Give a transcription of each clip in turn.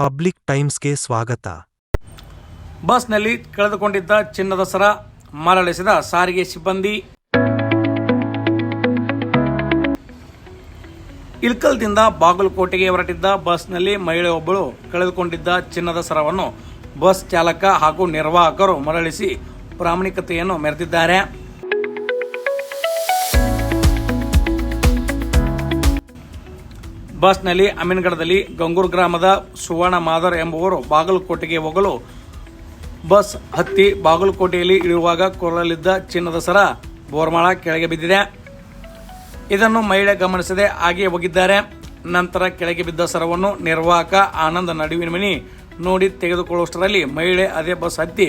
Public ಟೈಮ್ಸ್ಗೆ ಸ್ವಾಗತ. ಬಸ್ನಲ್ಲಿ ಕಳೆದುಕೊಂಡಿದ್ದ ಚಿನ್ನದ ಸರ ಮರಳಿಸಿದ ಸಾರಿಗೆ ಸಿಬ್ಬಂದಿ. ಇಲ್ಕಲ್ದಿಂದ ಬಾಗಲಕೋಟೆಗೆ ಹೊರಟಿದ್ದ ಬಸ್ನಲ್ಲಿ ಮಹಿಳೆಯೊಬ್ಬಳು ಕಳೆದುಕೊಂಡಿದ್ದ ಚಿನ್ನದ ಸರವನ್ನು ಬಸ್ ಚಾಲಕ ಹಾಗೂ ನಿರ್ವಾಹಕರು ಮರಳಿಸಿ ಪ್ರಾಮಾಣಿಕತೆಯನ್ನು ಮೆರೆದಿದ್ದಾರೆ. ಬಸ್ನಲ್ಲಿ ಅಮೀನ್ಗಢದಲ್ಲಿ ಗಂಗೂರು ಗ್ರಾಮದ ಸುವರ್ಣ ಮಾದರ್ ಎಂಬುವರು ಬಾಗಲಕೋಟೆಗೆ ಹೋಗಲು ಬಸ್ ಹತ್ತಿ ಬಾಗಲಕೋಟೆಯಲ್ಲಿ ಇಳಿಯುವಾಗ ಕೊರಲಿದ್ದ ಚಿನ್ನದ ಸರ ಬೋರ್ಮಾಳ ಕೆಳಗೆ ಬಿದ್ದಿದೆ. ಇದನ್ನು ಮಹಿಳೆ ಗಮನಿಸದೆ ಹಾಗೆ ಹೋಗಿದ್ದಾರೆ. ನಂತರ ಕೆಳಗೆ ಬಿದ್ದ ಸರವನ್ನು ನಿರ್ವಾಹಕ ಆನಂದ ನಡುವಿನ ಮನಿ ನೋಡಿ ತೆಗೆದುಕೊಳ್ಳುವಷ್ಟರಲ್ಲಿ ಮಹಿಳೆ ಅದೇ ಬಸ್ ಹತ್ತಿ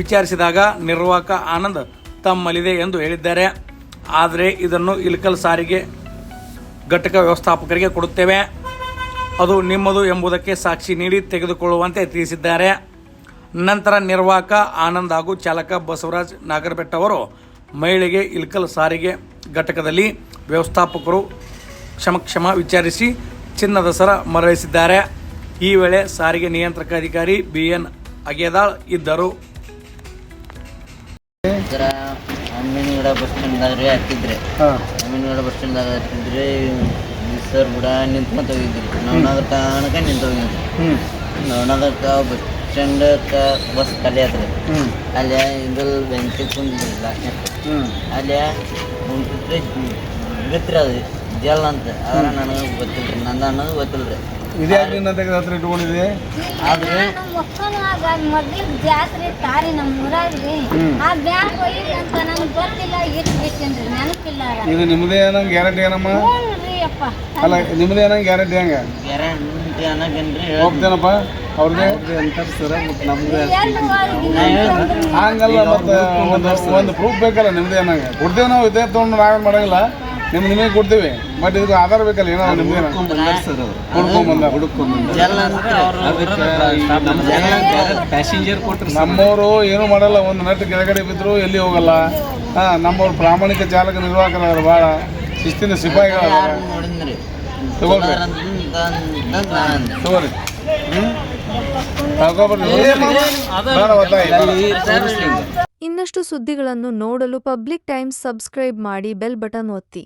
ವಿಚಾರಿಸಿದಾಗ ನಿರ್ವಾಹಕ ಆನಂದ್ ತಮ್ಮಲ್ಲಿದೆ ಎಂದು ಹೇಳಿದ್ದಾರೆ. ಆದರೆ ಇದನ್ನು ಇಲ್ಕಲ್ ಸಾರಿಗೆ ಘಟಕ ವ್ಯವಸ್ಥಾಪಕರಿಗೆ ಕೊಡುತ್ತೇವೆ. ಅದು ನಿಮ್ಮದು ಎಂಬುದಕ್ಕೆ ಸಾಕ್ಷಿ ನೀಡಿ ತೆಗೆದುಕೊಳ್ಳುವಂತೆ ತಿಳಿಸಿದ್ದಾರೆ. ನಂತರ ನಿರ್ವಾಹಕ ಆನಂದ್ ಹಾಗೂ ಚಾಲಕ ಬಸವರಾಜ್ ನಾಗರಬೆಟ್ಟ ಅವರು ಮಹಿಳೆಗೆ ಇಲ್ಕಲ್ ಸಾರಿಗೆ ಘಟಕದಲ್ಲಿ ವ್ಯವಸ್ಥಾಪಕರು ಕ್ಷಮಕ್ಷಮ ವಿಚಾರಿಸಿ ಚಿನ್ನದ ಸರ ಮರಳಿಸಿದ್ದಾರೆ. ಈ ವೇಳೆ ಸಾರಿಗೆ ನಿಯಂತ್ರಕ ಅಧಿಕಾರಿ ಬಿ ಎನ್ ಅಗೇದಾಳ್ ಇದ್ದರು. ಬಸ್ ಸ್ಟ್ಯಾಂಡ್ ಹತ್ತಿದ್ರಿ ಅಮ್ಮಿನಗಡ ಬಸ್ ಸ್ಟ್ಯಾಂಡ್ದಾಗ ಹತ್ತಿದ್ರೆ ಸರ್ ಬುಡ ನಿಂತ್ಕೊಂತ ಹೋಗಿದ್ರಿ ನವನಗರ ತನಕ ನಿಂತ ಹೋಗಿದ್ರಿ ನವನಗರಕ್ಕ ಬಸ್ ಸ್ಟ್ಯಾಂಡ್ ಬಸ್ ಖಾಲಿ ಆತ್ರಿ ಅಲ್ಲೇ ಇದು ಬೆಂಕಿ ಕುಂದ್ರಿ ಲಾಸ್ಟ್ನ್ಯಾಗ ಅಲ್ಲೇ ಕುಂತಿದ್ರೆ ಗೊತ್ತಿರಿ ಅದು. ಜಲ್ ಅಂತ. ಅದ್ರ ನನಗೆ ಗೊತ್ತಿಲ್ರಿ. ನಂದು ಅನ್ನೋದು ಗೊತ್ತಿಲ್ರಿ. ಇದ್ಯಾಕೆ ನಿನ್ನ ತೆಗೆದು ಹತ್ರ ಇಟ್ಕೊಂಡಿದೆ ಆದ್ರೆ ಮಕ್ಕಳಾಗ ಮೊದ್ಲು ಜಾತ್ರೆ ತಾರಿ ನಮ್ಮ ಊರಾಗ್ರಿ ಆ ಬ್ಯಾಂಕ್ ಒಯ್ಯಿರಿ ಅಂತ ನಮ್ಗೆ ಗೊತ್ತಿಲ್ಲ ಇಟ್ಬಿಟ್ಟೇನ್ರಿ. ನೆನಪಿಲ್ಲ ಇದು ಗ್ಯಾರಂಟಿ ಏನಮ್ಮ? ಅಲ್ಲ ಗ್ಯಾರಂಟಿ ಹೆಂಗೆ? ಹೋಗ್ತೇನಪ್ಪ ಅವ್ರದೇ ಹಂಗಲ್ಲ ಮತ್ತೆ ಒಂದು ಒಂದು ಪ್ರೂಫ್ ಬೇಕಲ್ಲ ನಿಮ್ದೇ ಏನಾಗ? ಕೊಡ್ತೇವೆ ನಾವು ಇದೇ ತೊಗೊಂಡು ನಾವೇನು ಮಾಡಂಗಿಲ್ಲ. ನಿಮ್ ನಿಮಗೆ ಕೊಡ್ತೀವಿ. ಬಟ್ ಇದಕ್ಕೆ ಆಧಾರ ಬೇಕಲ್ಲ ಏನೋ ನಿಮ್ಗೆ ಪ್ಯಾಸೆಂಜರ್ ಕೊಟ್ರು ನಮ್ಮವರು ಏನು ಮಾಡಲ್ಲ. ಒಂದು ನಟ್ ಕೆಳಗಡೆ ಬಿದ್ರು ಎಲ್ಲಿ ಹೋಗಲ್ಲ. ಹಾ ನಮ್ಮವ್ರು ಪ್ರಾಮಾಣಿಕ ಚಾಲಕ ನಿರ್ವಾಹಕರಾದ್ರು ಭಾಳ ಶಿಸ್ತಿನ ತಗೊಳ್ರಿ. ತಗೋರಿ ಬೇಡ. ಇನ್ನಷ್ಟು ಸುದ್ದಿಗಳನ್ನು ನೋಡಲು ಪಬ್ಲಿಕ್ ಟೈಮ್ಸ್ ಸಬ್ಸ್ಕ್ರೈಬ್ ಮಾಡಿ ಬೆಲ್ ಬಟನ್ ಒತ್ತಿ.